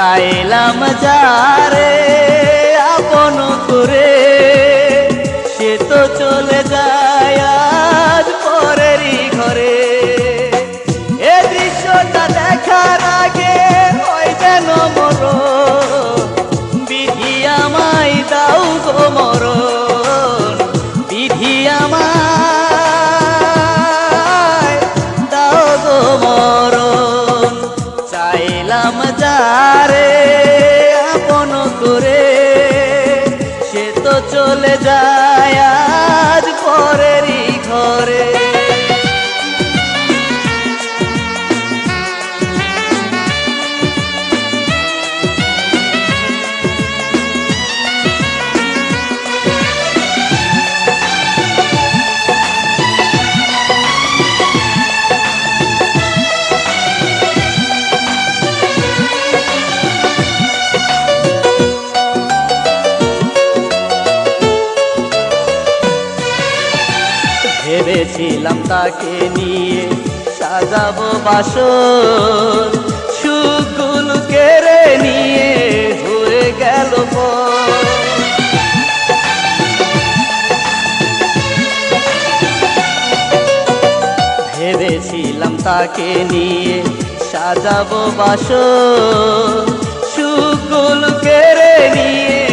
চাইলাম যারে, আপন করে। সে তো চলে যায় আজ পরেরই ঘরে। এ দৃশ্যটা দেখার আগে হয় যেন মর। বিধি আমায় দাও গো মরণ, বিধি আমায় দাও গো মরণ। চাইলাম চলে যায় আজ পরেরই ঘরে। ভেবেছিলাম তাকে নিয়ে সাজাবো বাসর সুখগুলো কেড়ে নিয়ে হয়ে গেল। ভেবেছিলাম তাকে নিয়ে সাজাবো বাসর সুখগুলো কেড়ে নিয়ে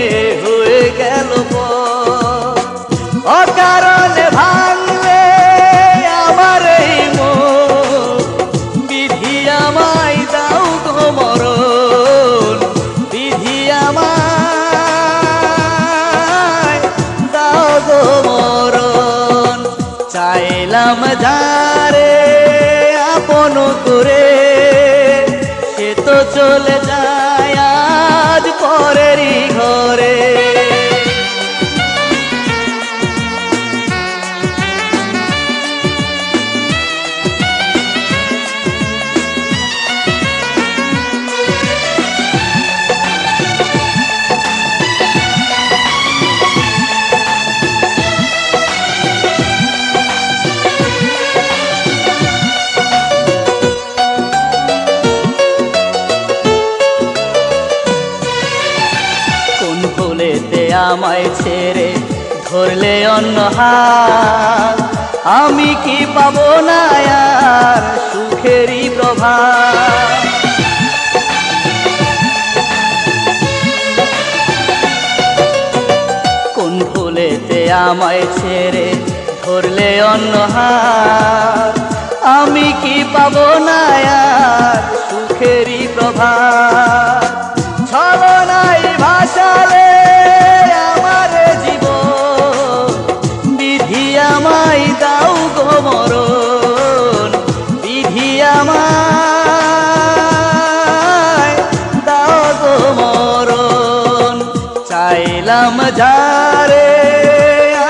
চাইলাম যারে আপন করে। সে তো চলে যায় আজ পরেরই ঘরে। ভুলেতে আমায় ছেড়ে ধরলে অন্য হাত। আমি কি পাবো না আর সুখেরই প্রভাব কোন ভুলেতে আমায় ছেড়ে ধরলে অন্য হাত? আমি কি পাবো না আর সুখেরই প্রভাব যারে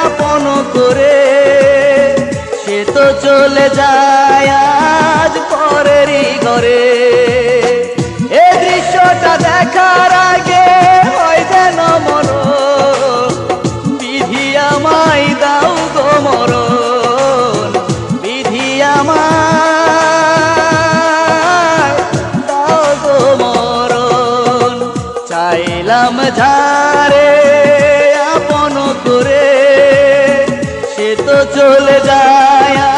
আপন করে, সে তো চলে যায় আজ পরেরই ঘরে। এ দৃশ্যটা দেখার আগে হয় যেন মর বিধি আমায় দাও গো মরণ, বিধি আমায় দাও গো মরণ। চাইলাম যারে চলে যায়